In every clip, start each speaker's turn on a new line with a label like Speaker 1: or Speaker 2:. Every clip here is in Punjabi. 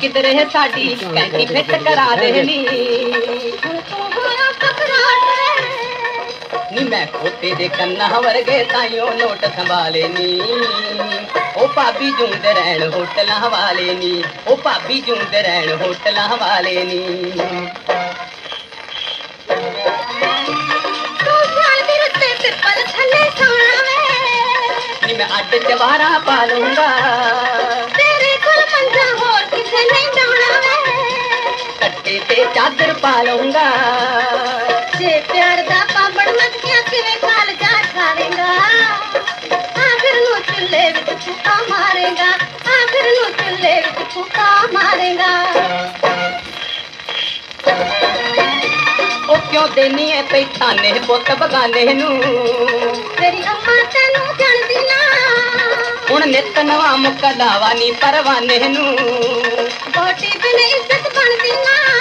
Speaker 1: ਕਿਧਰ ਹੈ ਸਾਡੀ ਕੈਂਟੀ ਫਿੱਟ ਕਰਾ ਦੇ ਨੀ
Speaker 2: ਹੁਣ ਤੂੰ ਹੋਇਆ ਪਕਰਾਟ
Speaker 1: ਨੀ ਮੈਂ ਖੋਤੇ ਦੇ ਕੰਨਾਂ ਵਰਗੇ ਤਾਈਓ ਨੋਟ ਸੰਭਾਲੇ ਨੀ ਉਹ ਭਾਬੀ ਜੂੰਦੇ ਰਹਿਣ ਹੋਟਲਾਂ ਵਾਲੇ ਨੀ ਉਹ ਭਾਬੀ ਜੂੰਦੇ ਰਹਿਣ ਹੋਟਲਾਂ ਵਾਲੇ ਨੀ
Speaker 2: ਤੂੰ ਸਾਲ ਦੇ ਰੁੱਤੇ ਪਿੱਪਲ ਥੱਲੇ ਸੋਣਾ ਵੇ
Speaker 1: ਨੀ ਮੈਂ ਅੱਡ ਚਵਾਰਾ ਪਾ ਲੂੰਗਾ ਚਾਦਰ ਪਾ ਲੂੰਗਾ
Speaker 2: ਜੇ ਪਿਆਰ ਦਾ ਪਾਪੜ ਮੱਖੀਆਂ ਕਿਵੇਂ ਕਾਲ ਜਾ ਖਾਵੇਂਗਾ ਆਖਰ ਨੂੰ ਚੁੱਲ੍ਹੇ ਵਿੱਚ ਫੂਕਾ ਮਾਰੇਗਾ। ਆਖਰ ਨੂੰ ਚੁੱਲ੍ਹੇ ਵਿੱਚ ਫੂਕਾ ਮਾਰੇਗਾ।
Speaker 1: ਉਹ ਕਿਉਂ ਦੇਨੀ ਐ ਪੈਠਾਨੇ ਪੁੱਤ ਬਗਾਨੇ ਨੂੰ?
Speaker 2: ਤੇਰੀ ਅੰਮਾ ਤੈਨੂੰ ਜਾਣਦੀ ਨਾ।
Speaker 1: ਹੁਣ ਨਿਤ ਨਵਾਂ ਮੁਕਲਾਵਾ ਨੀ ਪਰਵਾਨੇ ਨੂੰ।
Speaker 2: ਬੋਟੀ ਬਿਨ ਇੱਜ਼ਤ ਬਣਦੀ ਨਾ।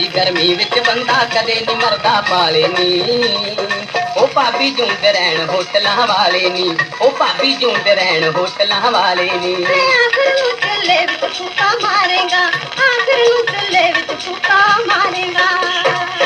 Speaker 1: ਦੀ ਗਰਮੀ ਵਿੱਚ ਬੰਦਾ ਕਦੇ ਨੀ ਮਰਦਾ ਪਾਲੇ ਨੀ। ਉਹ ਭਾਬੀ ਜੂੰਦੇ ਰਹਿਣ ਹੋਟਲਾਂ ਵਾਲੇ ਨੀ। ਉਹ ਭਾਬੀ ਜੂੰਦੇ ਰਹਿਣ ਹੋਟਲਾਂ ਵਾਲੇ ਨੀ।
Speaker 2: ਤੇ ਆਖਰ ਨੂੰ ਚੁੱਲ੍ਹੇ ਵਿੱਚ ਫੂਕਾ ਮਾਰੇਗਾ। ਆਖਰ ਨੂੰ ਚੁੱਲ੍ਹੇ ਵਿੱਚ ਫੂਕਾ ਮਾਰੇਗਾ